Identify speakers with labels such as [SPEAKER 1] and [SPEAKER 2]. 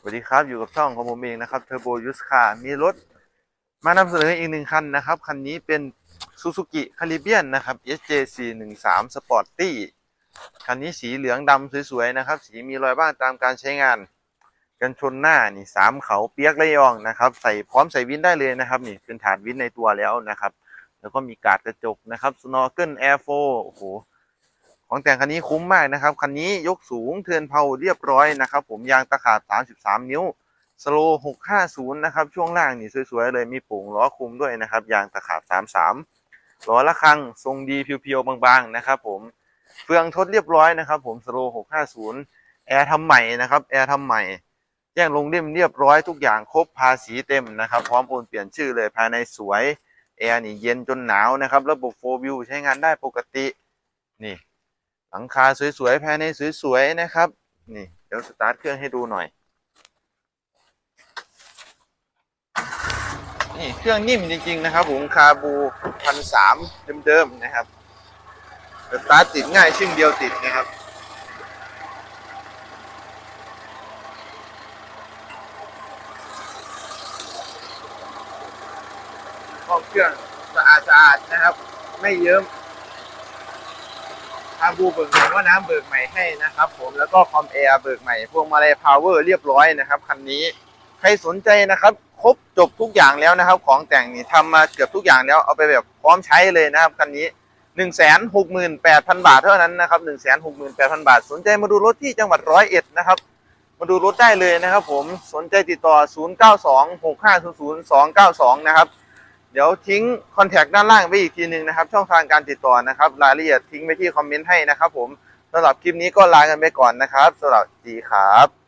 [SPEAKER 1] สวัสดีครับอยู่กับช่องของผมเองนะครับเทอร์โบยูสคามีรถมานำเสนออีกหนึ่งคันนะครับ คันนี้เป็น Suzuki Caribbean นะครับ SJ413 Sporty คันนี้สีเหลืองดำสวยๆนะครับ สีมีรอยบ้างตามการใช้งาน กันชนหน้านี่สามเขาเปียกระยองนะครับ ใส่พร้อมใส่วินได้เลยนะครับนี่เป็นฐานวินในตัวแล้วนะครับ แล้วก็มีกาดกระจกนะครับ Snorkel Air 4โอ้โห ของแต่งคันนี้คุ้มมากนะครับ คันนี้ยกสูงเทิร์นเพาเรียบร้อยนะครับ ผมยางตะขาบ 33 นิ้วสโล650 นะครับ ช่วงล่างนี่สวยๆเลยมีปุ่งล้อคุมด้วยนะครับ ยางตะขาบ 33ล้อละคังทรงดีเพียวๆบางๆนะครับผมเฟืองทดเรียบร้อยนะครับ ผมสโล650 แอร์ทำใหม่นะครับแอร์ทำใหม่แจ้งลงเล่มเรียบร้อยทุกอย่างครบภาษีเต็มนะครับ พร้อมโอนเปลี่ยนชื่อเลยภายในสวยแอร์นี่เย็นจนหนาวนะครับ ระบบโฟวิวใช้งานได้ปกตินี่ หลังคาสวยๆภายในสวยๆนะครับ นี่เดี๋ยวสตาร์ทเครื่องให้ดูหน่อย นี่เครื่องนิ่มจริง ๆ นะครับผมคาบูพันสามเดิมๆนะครับสตาร์ทติดง่ายชึ่งเดียวติดนะครับห้องเครื่องสะอาดสะอาดนะครับ ไม่เยิ้ม ทางบูเบิกใหม่ว่าน้ำเบิกใหม่ให้นะครับผมแล้วก็คอมแอร์เบิกใหม่พวงมาลัยพาวเวอร์เรียบร้อยนะครับคันนี้ใครสนใจนะครับ ครบจบทุกอย่างแล้วนะครับ ของแต่งนี่ทำมาเกือบทุกอย่างแล้วเอาไปแบบพร้อมใช้เลยนะครับคันนี้หนึ่งแสนหกหมื่นแปดพันบาทเท่านั้นนะครับหนึ่งแสนหกหมื่นแปดพันบาท สนใจมาดูรถที่จังหวัดร้อยเอ็ดนะครับมาดูรถได้เลยนะครับผมสนใจติดต่อ 0 9 2 6 5 0 0 2 9 2 นะครับ เดี๋ยวทิ้งคอนแทคด้านล่างไว้อีกทีหนึ่งนะครับ ช่องทางการติดต่อนะครับ รายละเอียดทิ้งไว้ที่คอมเมนต์ให้นะครับ ผมสำหรับคลิปนี้ก็ลากันไปก่อนนะครับสำหรับดีครับ